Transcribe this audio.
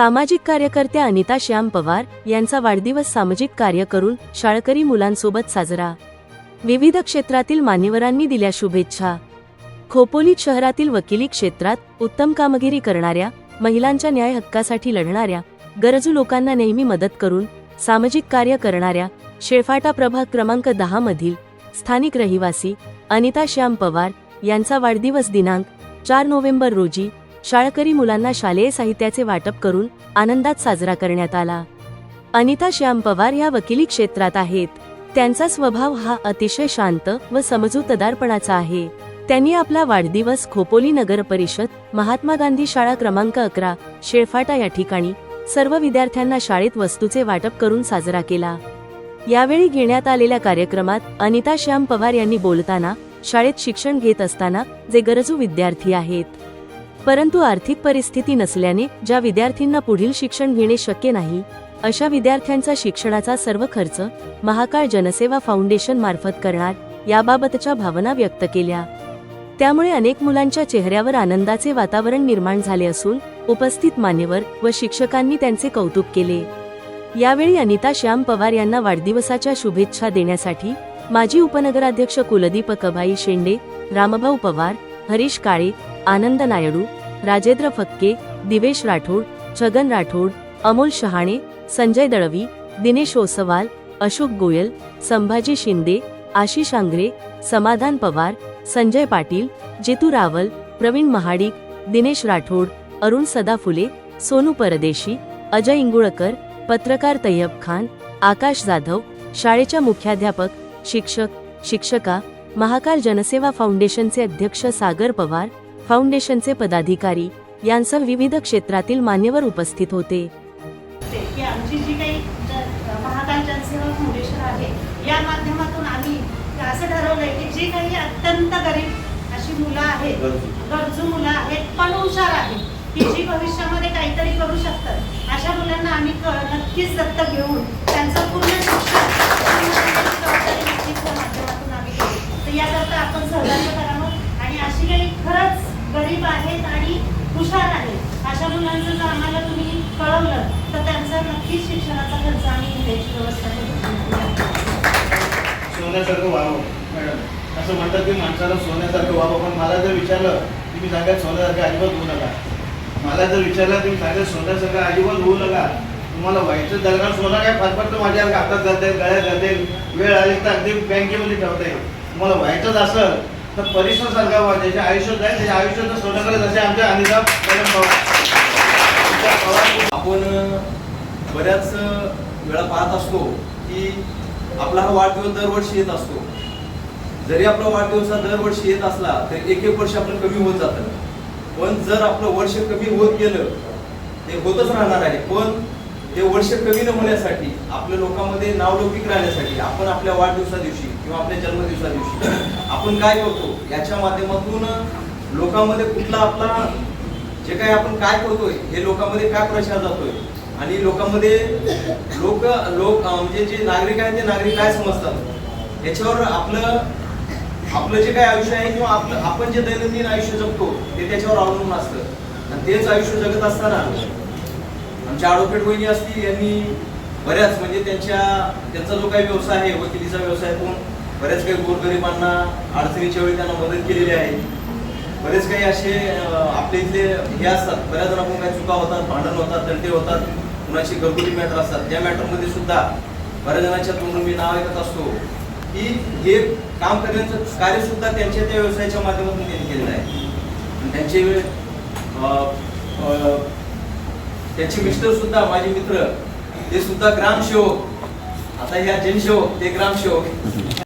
सामाजिक कार्यकर्त्या अनिता श्याम पवार यांचा वाढदिवस सामाजिक कार्य करून शाळकरी मुलांसोबत साजरा. विविध क्षेत्रातील मान्यवरांनी दिल्या शुभेच्छा. खोपोली शहरातील वकिली क्षेत्रात उत्तम कामगिरी करणाऱ्या महिलांच्या न्याय हक्कासाठी लढणाऱ्या गरजू लोकांना नेहमी मदत करून सामाजिक कार्य करणाऱ्या शेळफाटा प्रभाग क्रमांक दहा मधील स्थानिक रहिवासी अनिता श्याम पवार यांचा वाढदिवस दिनांक चार नोव्हेंबर रोजी शाळकरी मुलांना शालेय साहित्याचे वाटप करून आनंदात साजरा करण्यात आला. अनिता श्याम पवार या वकिली क्षेत्रात आहेत. त्यांचा स्वभाव हा अतिशय शांत व समजूतदारपणाचा आहे. त्यांनी आपला वाढदिवस खोपोली नगर परिषद महात्मा गांधी शाळा क्रमांक अकरा शेळफाटा या ठिकाणी सर्व विद्यार्थ्यांना शाळेत वस्तूचे वाटप करून साजरा केला. यावेळी घेण्यात आलेल्या कार्यक्रमात अनिता श्याम पवार यांनी बोलताना शाळेत शिक्षण घेत असताना जे गरजू विद्यार्थी आहेत. परंतु आर्थिक परिस्थिती नसल्याने ज्या विद्यार्थ्यांना पुढील शिक्षण घेणे शक्य नाही अशा विद्यार्थ्यांचा शिक्षणाचा सर्व खर्च महाकाळ जनसेवा फाउंडेशन मार्फत करणार याबाबतच्या भावना व्यक्त केल्या. त्यामुळे अनेक मुलांच्या चेहऱ्यावर आनंदाचे वातावरण निर्माण झाले असून उपस्थित मान्यवर व शिक्षकांनी त्यांचे कौतुक केले. यावेळी अनिता श्याम पवार यांना वाढदिवसाच्या शुभेच्छा देण्यासाठी माजी उपनगराध्यक्ष कुलदीप कबाई शेंडे रामभाऊ पवार हरीश काळे आनंद नायडू राजेंद्र फक्के दिवेश राठोड छगन राठोड अमोल शहाणे संजय दळवी दिनेश ओसवाल अशोक गोयल संभाजी शिंदे आशिष आंग्रे समाधान पवार संजय पाटील जेतू रावल प्रवीण महाडिक दिनेश राठोड अरुण सदाफुले सोनू परदेशी अजय इंगुळकर पत्रकार तय्यब खान आकाश जाधव शाळेच्या मुख्याध्यापक शिक्षक शिक्षका महाकाल जनसेवा फाउंडेशनचे अध्यक्ष सागर पवार फाउंडेशनचे पदाधिकारी यांसह विविध क्षेत्रातील मान्यवर उपस्थित होते. की आमची जी काही महाकाल जनसेवा फाउंडेशन आहे या माध्यमातून आम्ही असं ठरवलंय की जी काही अत्यंत गरीब अशी मुलं आहेत गरजू मुलं आहेत पण हुशार आहेत की जी भविष्यामध्ये काहीतरी करू शकतात अशा मुलांना आम्ही नक्कीच दत्तक घेऊन त्यांचं पूर्ण शिक्षण माध्यमातून आम्ही करू तर याकरता आपण सहकार्य करावं आणि अशी काही खरंच गरीब आहेत आणि हुशार आहेत. अशा मुलांचं जर आम्हाला तुम्ही कळवलं तर त्यांचा नक्कीच शिक्षणाचा खर्च आम्ही घेण्याची व्यवस्था करू सोन्यासारखं व्हावं मॅडम. असं म्हणतात की माणसाला सोन्यासारखं व्हावं पण मला जर विचारलं की मी सांगत सोन्यासारखं अजिबात होऊ नका. मला जर विचारलं की मी सोन्यासारखं अजिबात होऊ नका. तुम्हाला व्हायचं दरम्यान सोनं काय फाटफाट माझ्या हातात जाते गळ्यात जाते वेळ आली तर अगदी बँकेमध्ये ठेवता. येईल तुम्हाला व्हायचंच असेल तर परिसर सारखा व्हा त्याच्या आयुष्यात जाईल त्याच्या आयुष्यात सोनं करत आमच्या अनिता मॅडम पवार. आपण बऱ्याच वेळा पाहत असतो की आपला हा वाढदिवस दरवर्षी येत असतो. जरी आपला वाढदिवस हा दरवर्षी येत असला तरी एक एक वर्ष आपलं कमी होत जातं. पण जर आपलं वर्ष कमी होत गेलं ते होतच राहणार आहे. पण ते वर्ष कमी न होण्यासाठी आपल्या लोकांमध्ये नावलौकिक राहण्यासाठी आपण आपल्या वाढदिवसा दिवशी किंवा आपल्या जन्मदिवसा दिवशी आपण काय करतो याच्या माध्यमातून लोकांमध्ये कुठला आपला जे काही आपण काय करतोय हे लोकांमध्ये काय प्रचार जातोय? आणि लोकांमध्ये लोक लोक म्हणजे जे नागरिक आहेत ते नागरिक काय समजतात? याच्यावर आपलं आपलं जे काही आयुष्य आहे किंवा आपलं आपण जे दैनंदिन आयुष्य जगतो ते त्याच्यावर अवलंबून असतं. आणि तेच आयुष्य जगत असताना आमच्या आडोपेट वहिनी असतील यांनी बऱ्याच म्हणजे त्यांच्या त्यांचा जो काही व्यवसाय आहे वकिलीचा व्यवसाय कोण बऱ्याच काही गोरगरिबांना अडचणीच्या वेळी त्यांना मदत केलेली आहे. बरेच काही असे आपल्या इथले हे असतात. बऱ्याच जणांकडून काही चुका होतात भांडण होतात तंटे होतात. कुणाची घरगुती मॅटर असतात. त्या मॅटरमध्ये सुद्धा बऱ्याच जणांच्या तोंडून मी नाव ऐकत असतो की हे काम करण्याचं कार्य सुद्धा त्यांच्या त्या व्यवसायाच्या माध्यमातून त्यांनी केलेलं आहे. त्यांचे अं, त्यांचे मिस्टर सुद्धा माझे मित्र ते सुद्धा ग्रामसेवक. आता ह्या जनसेवक ते ग्रामसेवक.